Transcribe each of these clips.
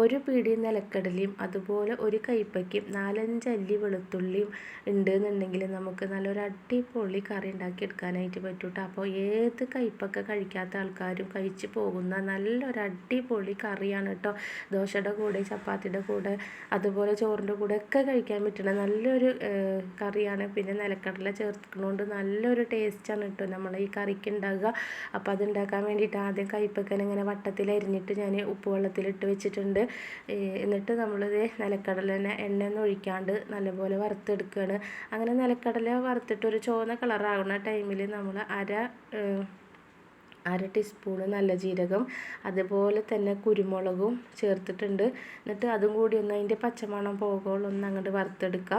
ഒരു പിടി നിലക്കടലയും അതുപോലെ ഒരു കൈപ്പക്കയും നാലഞ്ച് അല്ലി വെളുത്തുള്ളിയും ഉണ്ട് എന്നുണ്ടെങ്കിൽ നമുക്ക് നല്ലൊരു അടിപൊളി കറി ഉണ്ടാക്കിയെടുക്കാനായിട്ട് പറ്റും കേട്ടോ അപ്പോൾ ഏത് കയ്പ്പൊക്കെ കഴിക്കാത്ത ആൾക്കാരും കഴിച്ച് പോകുന്ന നല്ലൊരു അടിപൊളി കറിയാണ് കേട്ടോ. ദോശയുടെ കൂടെ ചപ്പാത്തിയുടെ കൂടെ അതുപോലെ ചോറിന്റെ കൂടെ ഒക്കെ കഴിക്കാൻ പറ്റുന്ന നല്ലൊരു കറിയാണ്. പിന്നെ നിലക്കടല ചേർക്കുന്നതുകൊണ്ട് നല്ലൊരു ടേസ്റ്റാണ് കേട്ടോ നമ്മൾ ഈ കറിക്ക് ഉണ്ടാകുക അപ്പോൾ അതുണ്ടാക്കാൻ വേണ്ടിയിട്ട് ആദ്യം കയ്പ്പൊക്കെ ഇങ്ങനെ വട്ടത്തിൽ അരിഞ്ഞിട്ട് ഞാൻ ഉപ്പുവെള്ളത്തിലിട്ട് വെച്ചിട്ടുണ്ട്. എന്നിട്ട് നമ്മളിത് എണ്ണ ഒന്നും ഒഴിക്കാണ്ട് നല്ലപോലെ വറുത്തെടുക്കുകയാണ് അങ്ങനെ നിലക്കടല വറുത്തിട്ട് ഒരു ചുവന്ന കളറാകുന്ന ടൈമിൽ നമ്മൾ അര അര ടീസ്പൂണ് നല്ല ജീരകം അതുപോലെ തന്നെ കുരുമുളകും ചേർത്തിട്ടുണ്ട്. എന്നിട്ട് അതും കൂടി ഒന്ന് അതിന്റെ പച്ചമണം പോകുമ്പോൾ ഒന്ന് അങ്ങോട്ട് വറുത്തെടുക്കുക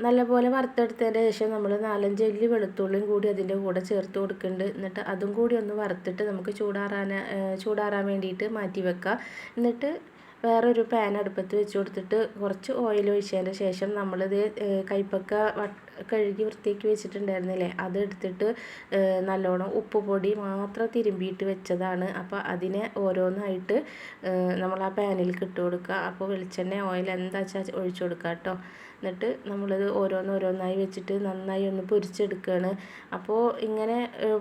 നല്ലപോലെ വറുത്തെടുത്തതിന് ശേഷം നമ്മൾ നാലഞ്ച് അല്ലി വെളുത്തുള്ളിയും കൂടി അതിന്റെ കൂടെ ചേർത്ത് കൊടുക്കുന്നുണ്ട്. എന്നിട്ട് അതും കൂടി ഒന്ന് വറുത്തിട്ട് നമുക്ക് ചൂടാറാൻ ചൂടാറാൻ വേണ്ടിയിട്ട് മാറ്റി വെക്കുക എന്നിട്ട് വേറൊരു പാൻ അടുപ്പത്ത് വെച്ച് കൊടുത്തിട്ട് കുറച്ച് ഓയിൽ ഒഴിച്ചതിന് ശേഷം നമ്മളിത് കൈപ്പക്ക കഴുകി വൃത്തിയാക്കി വെച്ചിട്ടുണ്ടായിരുന്നില്ലേ? അത് എടുത്തിട്ട് നല്ലോണം ഉപ്പ് പൊടി മാത്രം തിരുമ്പിയിട്ട് വെച്ചതാണ്. അപ്പോൾ അതിനെ ഓരോന്നായിട്ട് നമ്മൾ ആ പാനിൽ ഇട്ട് കൊടുക്കുക. അപ്പോൾ വെളിച്ചെണ്ണ ഓയിൽ എന്താ വെച്ചാൽ ഒഴിച്ചു കൊടുക്കുക കേട്ടോ. എന്നിട്ട് നമ്മളത് ഓരോന്നോരോന്നായി വെച്ചിട്ട് നന്നായി ഒന്ന് പൊരിച്ചെടുക്കുകയാണ് അപ്പോൾ ഇങ്ങനെ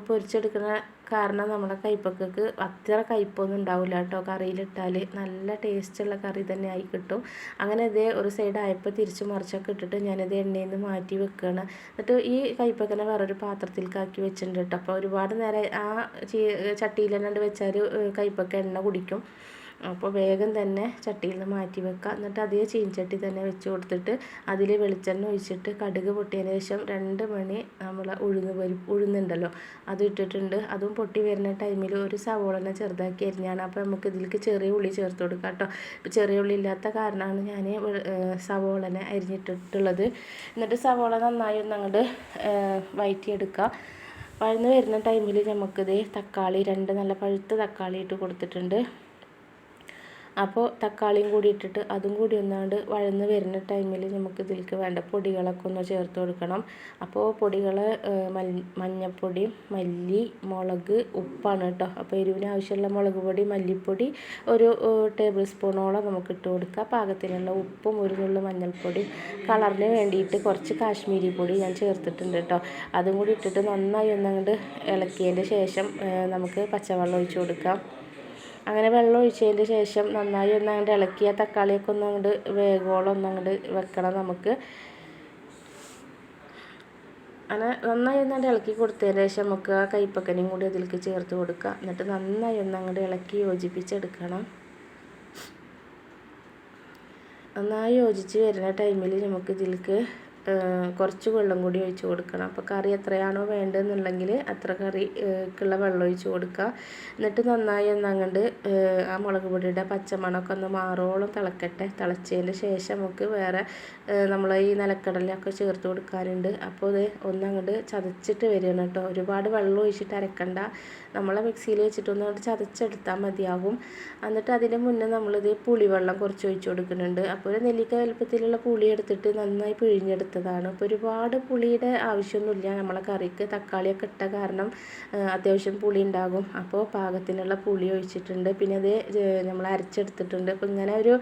പൊരിച്ചെടുക്കുന്ന കാരണം നമ്മുടെ കയ്പ്പക്കക്ക് അത്ര കയ്പ്പൊന്നും ഉണ്ടാവില്ല കേട്ടോ. കറിയിലിട്ടാൽ നല്ല ടേസ്റ്റുള്ള കറി തന്നെ ആയി കിട്ടും. അങ്ങനെ ഇതേ ഒരു സൈഡ് ആയപ്പോൾ തിരിച്ച് മറിച്ചൊക്കെ ഇട്ടിട്ട് ഞാനിത് എണ്ണയിൽ നിന്ന് മാറ്റി വെക്കുകയാണ് എന്നിട്ട് ഈ കയ്പ്പക്കനെ വേറൊരു പാത്രത്തിലേക്കാക്കി വെച്ചിട്ടുണ്ട് കേട്ടോ. അപ്പോൾ ഒരുപാട് നേരം ആ ചട്ടിയിൽ തന്നെ വെച്ചാൽ കയ്പ്പക്ക എണ്ണ കുടിക്കും. അപ്പോൾ വേഗം തന്നെ ചട്ടിയിൽ നിന്ന് മാറ്റി വെക്കുക. എന്നിട്ട് അതേ ചീൻചട്ടി തന്നെ വെച്ച് കൊടുത്തിട്ട് അതിൽ വെളിച്ചെണ്ണ ഒഴിച്ചിട്ട് കടുക് പൊട്ടിയതിന് ശേഷം രണ്ട് മണി നമ്മൾ ഉഴുന്ന് പരി ഉഴുന്നുണ്ടല്ലോ അത് ഇട്ടിട്ടുണ്ട്. അതും പൊട്ടി വരുന്ന ടൈമിൽ ഒരു സവോളനെ ചെറുതാക്കി അരിഞ്ഞാണ്. അപ്പോൾ നമുക്ക് ഇതിലേക്ക് ചെറിയ ഉള്ളി ചേർത്ത് കൊടുക്കാം കേട്ടോ. ചെറിയ ഉള്ളി ഇല്ലാത്ത കാരണമാണ് ഞാൻ സവോളനെ അരിഞ്ഞിട്ടിട്ടുള്ളത്. എന്നിട്ട് സവോള നന്നായി ഒന്ന് അങ്ങോട്ട് വയറ്റിയെടുക്കുക. വഴന്ന് വരുന്ന ടൈമിൽ നമുക്കിത് തക്കാളി രണ്ട് നല്ല പഴുത്ത തക്കാളി ഇട്ട് കൊടുത്തിട്ടുണ്ട്. അപ്പോൾ തക്കാളിയും കൂടി ഇട്ടിട്ട് അതും കൂടി ഒന്നാണ്ട് വഴന്ന് വരുന്ന ടൈമിൽ നമുക്ക് ഇതിലേക്ക് വേണ്ട പൊടികളൊക്കെ ഒന്ന് ചേർത്ത് കൊടുക്കണം. അപ്പോൾ പൊടികൾ മഞ്ഞൾപ്പൊടി മല്ലി മുളക് ഉപ്പാണ് കേട്ടോ. അപ്പോൾ എരിവിന് ആവശ്യമുള്ള മുളക് പൊടി മല്ലിപ്പൊടി ഒരു ടേബിൾ സ്പൂണോളം നമുക്ക് ഇട്ട് കൊടുക്കുക. പാകത്തിനുള്ള ഉപ്പും ഒരു നുള്ളു മഞ്ഞൾപ്പൊടി കളറിന് വേണ്ടിയിട്ട് കുറച്ച് കാശ്മീരി പൊടി ഞാൻ ചേർത്തിട്ടുണ്ട് കേട്ടോ. അതും കൂടി ഇട്ടിട്ട് നന്നായി ഒന്നങ്ങോട്ട് ഇളക്കിയതിന്റെ ശേഷം നമുക്ക് പച്ചവെള്ളം ഒഴിച്ച് കൊടുക്കാം. അങ്ങനെ വെള്ളം ഒഴിച്ചതിന്റെ ശേഷം നന്നായി ഒന്ന് അങ്ങോട്ട് ഇളക്കിയ തക്കാളിയൊക്കെ ഒന്ന് അങ്ങോട്ട് വേഗോളം ഒന്ന് അങ്ങോട്ട് വെക്കണം നമുക്ക്. അങ്ങനെ നന്നായി ഒന്ന് ഇളക്കി കൊടുത്തതിന് ശേഷം നമുക്ക് ആ കൈപ്പക്കനെയും കൂടി അതിലേക്ക് ചേർത്ത് കൊടുക്കാം എന്നിട്ട് നന്നായി ഒന്ന് അങ്ങോട്ട് ഇളക്കി യോജിപ്പിച്ചെടുക്കണം. നന്നായി യോജിച്ച് വരുന്ന ടൈമിൽ നമുക്ക് ഇതിലേക്ക് കുറച്ച് വെള്ളം കൂടി ഒഴിച്ച് കൊടുക്കണം. അപ്പോൾ കറി എത്രയാണോ വേണ്ടതെന്നുണ്ടെങ്കിൽ അത്ര കറിക്കുള്ള വെള്ളം ഒഴിച്ച് കൊടുക്കുക. എന്നിട്ട് നന്നായി ഒന്ന് അങ്ങോട്ട് ആ മുളക് പൊടിയുടെ പച്ചമണമൊക്കെ ഒന്ന് മാറോളം തിളക്കട്ടെ. തിളച്ചതിന് ശേഷം നമുക്ക് വേറെ നമ്മൾ ഈ നിലക്കടലൊക്കെ ചേർത്ത് കൊടുക്കാനുണ്ട് അപ്പോൾ ഇത് ഒന്ന് അങ്ങോട്ട് ചതച്ചിട്ട് വരികയാണ് കേട്ടോ. ഒരുപാട് വെള്ളം ഒഴിച്ചിട്ട് അരക്കണ്ട. നമ്മളെ മിക്സിയിൽ വെച്ചിട്ടൊന്ന് അങ്ങോട്ട് ചതച്ചെടുത്താൽ മതിയാകും. എന്നിട്ട് അതിന് മുന്നേ നമ്മളിത് പുളിവെള്ളം കുറച്ച് ഒഴിച്ച് കൊടുക്കുന്നുണ്ട്. അപ്പോൾ ഒരു നെല്ലിക്ക വലുപ്പത്തിലുള്ള പുളി എടുത്തിട്ട് നന്നായി പിഴിഞ്ഞെടുത്ത് എടുത്തതാണ്. അപ്പോൾ ഒരുപാട് പുളിയുടെ ആവശ്യമൊന്നുമില്ല. നമ്മളെ കറിക്ക് തക്കാളിയൊക്കെ ഇട്ട കാരണം അത്യാവശ്യം പുളി ഉണ്ടാകും അപ്പോൾ പാകത്തിനുള്ള പുളി ഒഴിച്ചിട്ടുണ്ട്. പിന്നെ അത് നമ്മൾ അരച്ചെടുത്തിട്ടുണ്ട്. അപ്പോൾ ഇങ്ങനെ ഒരു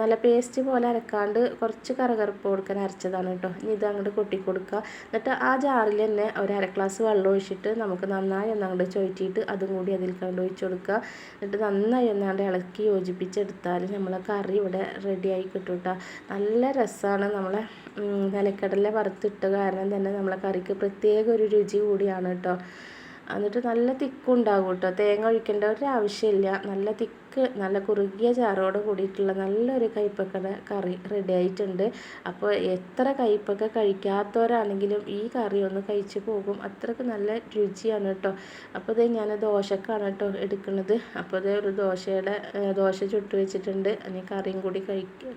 നല്ല പേസ്റ്റ് പോലെ അരക്കാണ്ട് കുറച്ച് കറകറുപ്പ് കൊടുക്കാൻ അരച്ചതാണ് കേട്ടോ. ഇനി ഇത് അങ്ങോട്ട് കൊട്ടി കൊടുക്കുക എന്നിട്ട് ആ ജാറിൽ തന്നെ ഒരു അര ഗ്ലാസ് വെള്ളം ഒഴിച്ചിട്ട് നമുക്ക് നന്നായി ഒന്നങ്ങോട്ട് ചുഴറ്റിയിട്ട് അതും കൂടി അതിൽ കണ്ട് ഒഴിച്ച് കൊടുക്കുക. എന്നിട്ട് നന്നായി ഒന്നാണ്ട് ഇളക്കി യോജിപ്പിച്ചെടുത്താൽ നമ്മളെ കറി ഇവിടെ റെഡിയായി കിട്ടും കേട്ടോ. നല്ല രസമാണ് നമ്മളെ നിലക്കടല വറുത്തിട്ട കാരണം തന്നെ നമ്മളെ കറിക്ക് പ്രത്യേക ഒരു രുചി കൂടിയാണ് കേട്ടോ. എന്നിട്ട് നല്ല തിക്കുണ്ടാകും കേട്ടോ തേങ്ങ ഒഴിക്കേണ്ട ഒരു ആവശ്യമില്ല. നല്ല തിക്ക് നല്ല കുറുകിയ ചാറോട് കൂടിയിട്ടുള്ള നല്ലൊരു കയ്പ്പക്കട കറി റെഡി ആയിട്ടുണ്ട്. അപ്പോൾ എത്ര കയ്പ്പൊക്കെ കഴിക്കാത്തവരാണെങ്കിലും ഈ കറി ഒന്ന് കഴിച്ചു പോകും. അത്രയ്ക്ക് നല്ല രുചിയാണ് കേട്ടോ. അപ്പോൾ ഇത് ഞാൻ ദോശക്കാണ് കേട്ടോ എടുക്കുന്നത്. അപ്പോൾ ഇത് ഒരു ദോശയുടെ ദോശ ചുട്ട് വെച്ചിട്ടുണ്ട്. ഇനി കറിയും കൂടി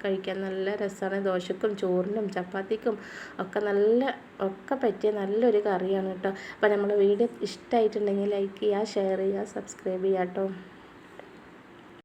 കഴിക്കാൻ നല്ല രസമാണ്. ദോശക്കും ചോറിനും ചപ്പാത്തിക്കും ഒക്കെ നല്ല ഒക്കെ പറ്റിയ നല്ലൊരു കറിയാണ് കേട്ടോ. അപ്പോൾ നമ്മൾ വീഡിയോ ഇഷ്ടമായിട്ടുണ്ടെങ്കിൽ ലൈക്ക് ചെയ്യുക ഷെയർ ചെയ്യുക സബ്സ്ക്രൈബ് ചെയ്യുക കേട്ടോ